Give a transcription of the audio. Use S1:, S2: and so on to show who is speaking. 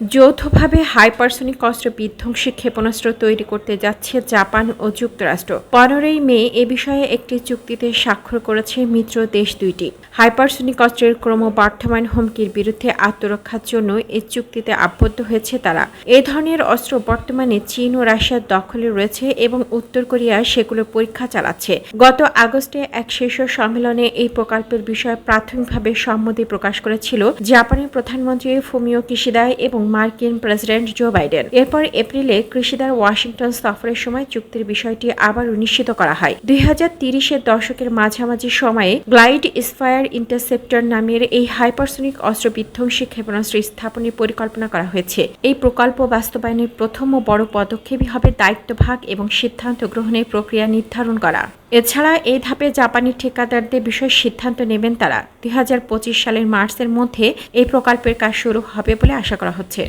S1: যৌথভাবে হাইপারসনিক অস্ত্র বিধ্বংসী ক্ষেপণাস্ত্র তৈরি করতে যাচ্ছে জাপান ও যুক্তরাষ্ট্র। পনেরোই মে এ বিষয়ে একটি চুক্তিতে স্বাক্ষর করেছে মিত্র দেশ দুইটি। হাইপারসনিক অস্ত্রের ক্রমবর্ধমান হুমকির বিরুদ্ধে আত্মরক্ষার জন্য এই চুক্তিতে আবদ্ধ হয়েছে তারা। এ ধরনের অস্ত্র বর্তমানে চীন ও রাশিয়ার দখলে রয়েছে এবং উত্তর কোরিয়া সেগুলো পরীক্ষা চালাচ্ছে। গত আগস্টে এক শীর্ষ সম্মেলনে এই প্রকল্পের বিষয়ে প্রাথমিকভাবে সম্মতি প্রকাশ করেছিল জাপানের প্রধানমন্ত্রী ফুমিও কিশিদাই এবং মার্কিন প্রেসিডেন্ট জো বাইডেন। এরপর এপ্রিলে কৃষিদার ওয়াশিংটন সফরের সময় চুক্তির বিষয়টি আবারও নিশ্চিত করা হয়। দুই তিরিশের দশকের মাঝামাঝি সময়ে গ্লাইড স্পায়ার ইন্টারসেপ্টর নামের এই হাইপারসনিক অস্ত্র বিধ্বংসী ক্ষেপণাস্ত্র স্থাপনের পরিকল্পনা করা হয়েছে। এই প্রকল্প বাস্তবায়নের প্রথম ও বড় পদক্ষেপই হবে দায়িত্বভাগ এবং সিদ্ধান্ত গ্রহণের প্রক্রিয়া নির্ধারণ করা। এছাড়া এই ধাপে জাপানি ঠিকাদারদের বিষয়ে সিদ্ধান্ত নেবেন তারা। দুই হাজার পঁচিশ সালের মার্চের মধ্যে এই প্রকল্পের কাজ শুরু হবে বলে আশা করা হচ্ছে।